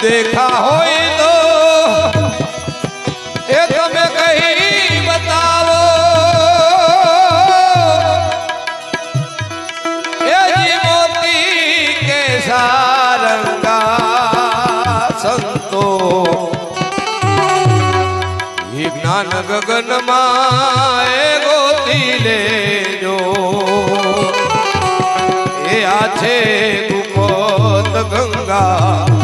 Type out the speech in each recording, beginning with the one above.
દેખા હોય તો એ તમે કહી બતાવો એ મોતી કે સારંગા સંતો જ્ઞાન ગગનમાં એ ગોતી લેજો એ આ છે ગંગા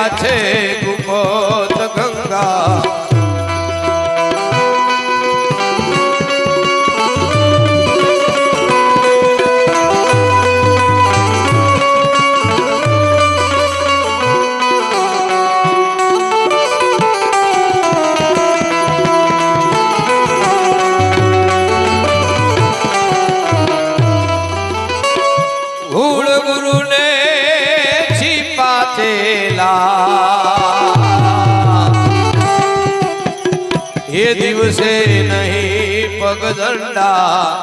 એ આ છીપાતેલા એ દિવસે નહીં પગદંડા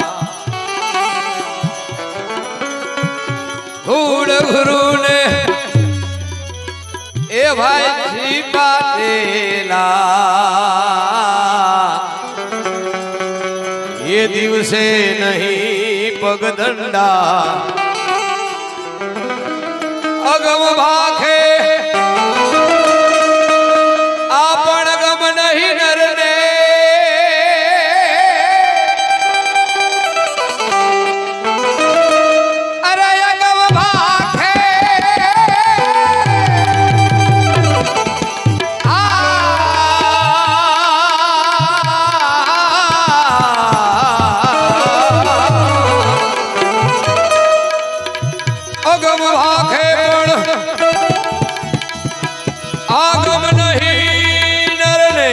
ધૂળ ગુરુને એ ભાઈ છીપાતેલા એ દિવસે નહીં પગદંડા અગમ ભાખે ભાખે પણ આગમ નહીં નરને.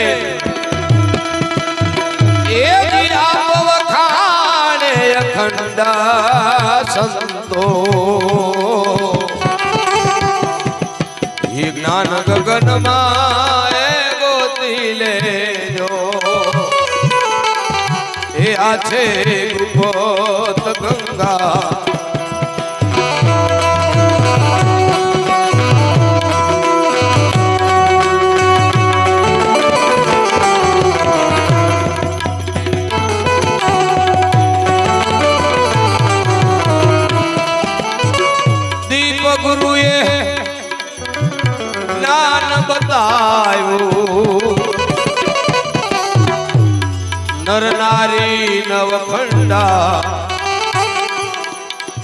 એ જીરા વખાણે અખંડા સંતો. જ્ઞાન ગગનમાં એ ગોતી લેજો. એ આ છે ગુપોત ગંગા. બતાવ્યું નર નારી નવખંડા.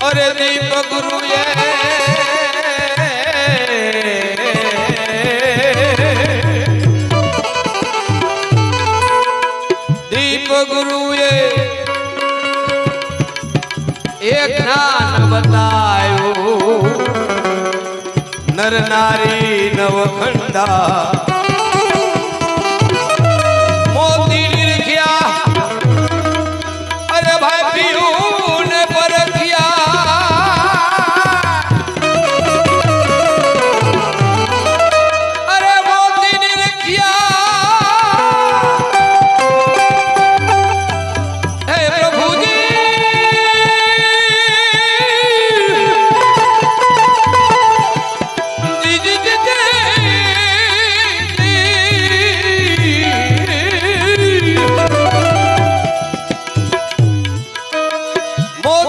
અરે દીપ ગુરુએ દીપ ગુરુએ એક જ્ઞાન બતાયું. નર નારી નવખંડા.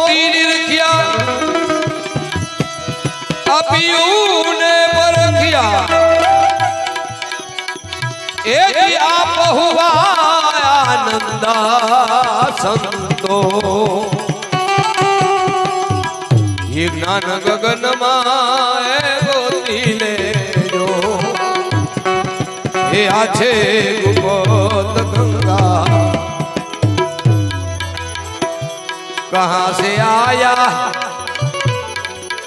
મોતી નિરખ્યા આપ્યું ને પરખ્યા. એ આપ હુવા આનંદા સંતો. જ્ઞાન ગગનમાં ગોતી લેજો. એ આ છે ગુપોત कहां से आया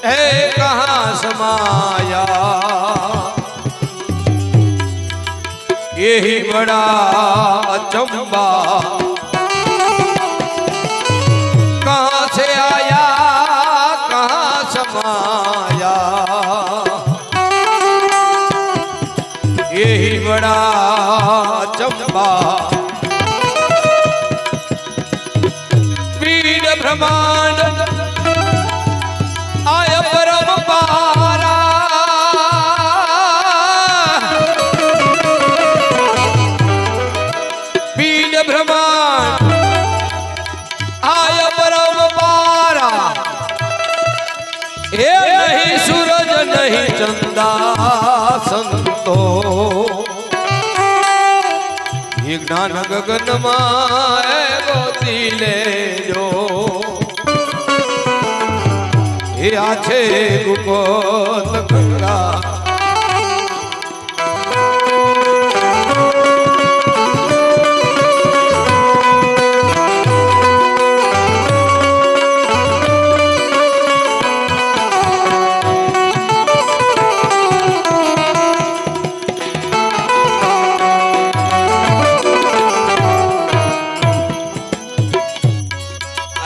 है कहाँ समाया यही बड़ा अचंबा બ્રહ્માંડ આય પરમ પારા પીડ બ્રહ્માંડ આય પરમ પારા હે નહીં સૂરજ નહીં ચંદા સંતો જ્ઞાન ગગનમાં આ છે ગુપત ગંગા.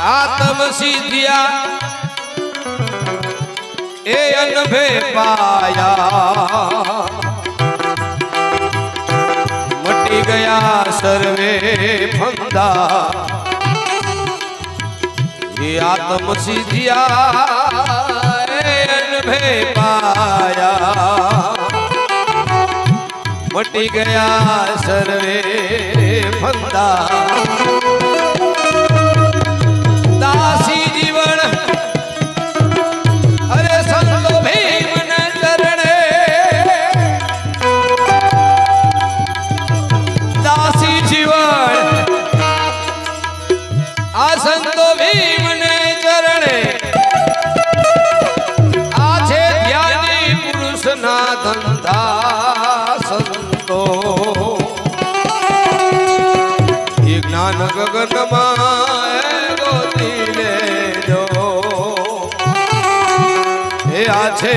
આત્મ સિદ્ધિયા એ અનભે પાયા મટી ગયા સર્વે ફંદા. એ આત્મ સિદ્ધિયા એ અનભે પાયા મટી ગયા સર્વે ફંદા. જ્ઞાન ગગનમાં ગોતી લેજો એ આ છે